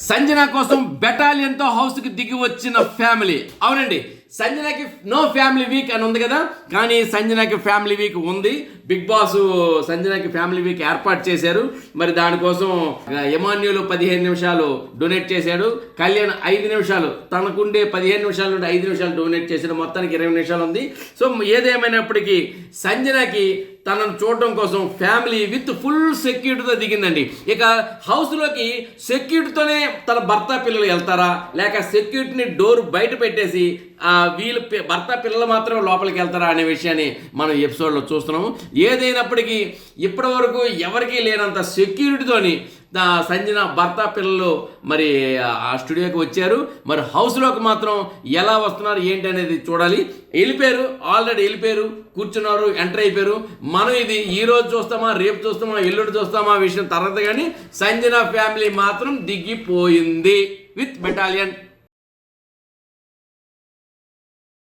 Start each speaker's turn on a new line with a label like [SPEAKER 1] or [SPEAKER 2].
[SPEAKER 1] సంజన కోసం బెటాలియన్తో హౌస్కి దిగి వచ్చిన ఫ్యామిలీ. అవునండి సంజనకి నో ఫ్యామిలీ వీక్ అని ఉంది కదా? కానీ సంజనకి ఫ్యామిలీ వీక్ ఉంది. బిగ్ బాస్ సంజనకి ఫ్యామిలీ వీక్ ఏర్పాటు చేశారు. మరి దానికోసం ఎమాన్యులు పదిహేను నిమిషాలు డొనేట్ చేశాడు. కళ్యాణ్ ఐదు నిమిషాలు తనకుండే పదిహేను నిమిషాల నుండి ఐదు నిమిషాలు డొనేట్ చేశాడు. మొత్తానికి ఇరవై నిమిషాలు ఉంది. సో ఏదేమైనప్పటికీ సంజనకి తనను చూడటం కోసం ఫ్యామిలీ విత్ ఫుల్ సెక్యూరిటీతో దిగిందండి. ఇక హౌస్లోకి సెక్యూరిటీతోనే తన భర్త పిల్లలు వెళ్తారా? లేక సెక్యూరిటీని డోర్ బయట పెట్టేసి వీళ్ళు భర్త పిల్లలు మాత్రం లోపలికి వెళ్తారా అనే విషయాన్ని మనం ఎపిసోడ్లో చూస్తున్నాము. ఏదైనప్పటికీ ఇప్పటి వరకు ఎవరికీ లేనంత సెక్యూరిటీతోని సంజన భర్త పిల్లలు మరి ఆ స్టూడియోకి వచ్చారు. మరి హౌస్లోకి మాత్రం ఎలా వస్తున్నారు ఏంటి అనేది చూడాలి. వెళ్ళిపోయారు ఆల్రెడీ వెళ్ళిపోయారు కూర్చున్నారు ఎంటర్ అయిపోయారు. మనం ఇది ఈ రోజు చూస్తామా రేపు చూస్తామా ఎల్లుండి చూస్తామా ఆ విషయం తర్వాత కానీ సంజన ఫ్యామిలీ మాత్రం దిగిపోయింది. With battalion